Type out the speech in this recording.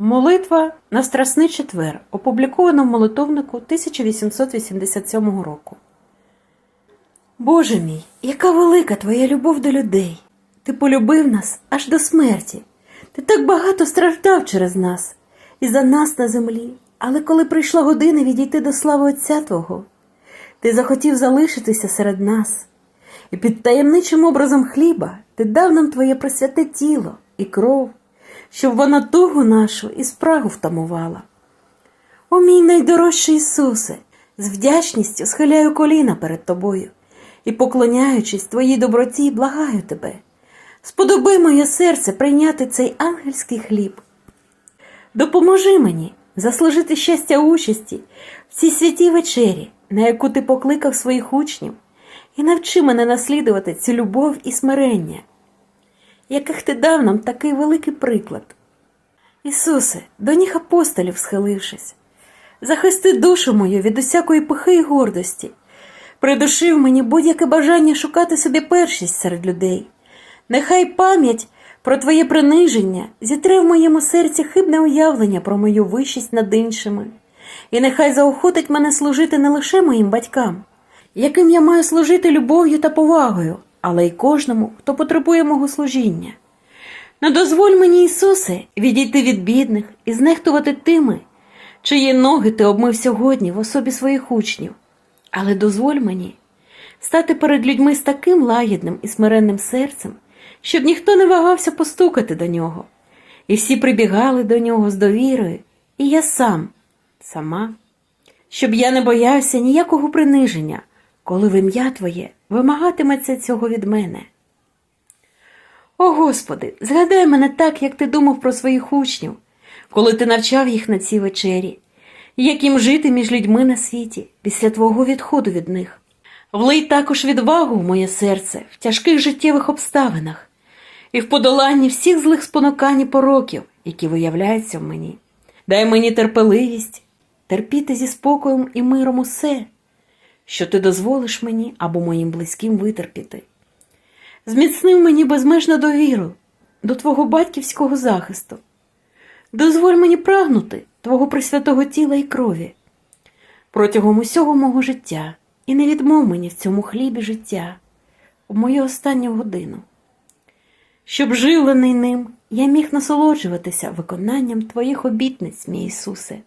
Молитва на Страсний четвер, опублікована в молитовнику 1887 року. Боже мій, яка велика твоя любов до людей. Ти полюбив нас аж до смерті. Ти так багато страждав через нас і за нас на землі. Але коли прийшла година відійти до слави Отця Твого, ти захотів залишитися серед нас, і під таємничим образом хліба ти дав нам твоє пресвяте тіло і кров, щоб вона тугу нашу і спрагу втамувала. О мій найдорожчий Ісусе, з вдячністю схиляю коліна перед тобою і, поклоняючись твоїй доброті, благаю тебе. Сподоби моє серце прийняти цей ангельський хліб. Допоможи мені заслужити щастя участі в цій святій вечері, на яку ти покликав своїх учнів, і навчи мене наслідувати цю любов і смирення, яких ти дав нам такий великий приклад. Ісусе, до ніг апостолів схилившись, захисти душу мою від усякої пихи і гордості, придушив мені будь-яке бажання шукати собі першість серед людей. Нехай пам'ять про твоє приниження зітре в моєму серці хибне уявлення про мою вищість над іншими, і нехай заохотить мене служити не лише моїм батькам, яким я маю служити любов'ю та повагою, але й кожному, хто потребує мого служіння. Не дозволь мені, Ісусе, відійти від бідних і знехтувати тими, чиї ноги ти обмив сьогодні в особі своїх учнів, але дозволь мені стати перед людьми з таким лагідним і смиренним серцем, щоб ніхто не вагався постукати до нього, і всі прибігали до нього з довірою, і я сам, сама, щоб я не боявся ніякого приниження, коли в ім'я Твоє вимагатиметься цього від мене. О Господи, згадай мене так, як ти думав про своїх учнів, коли ти навчав їх на цій вечері, як їм жити між людьми на світі після твого відходу від них. Влий також відвагу в моє серце в тяжких життєвих обставинах і в подоланні всіх злих спонукань і пороків, які виявляються в мені. Дай мені терпеливість, терпіти зі спокоєм і миром усе, що ти дозволиш мені або моїм близьким витерпіти. Зміцнив мені безмежну довіру до Твого батьківського захисту. Дозволь мені прагнути Твого пресвятого тіла і крові протягом усього мого життя і не відмов мені в цьому хлібі життя у мою останню годину, щоб живлений ним я міг насолоджуватися виконанням Твоїх обітниць, мій Ісусе.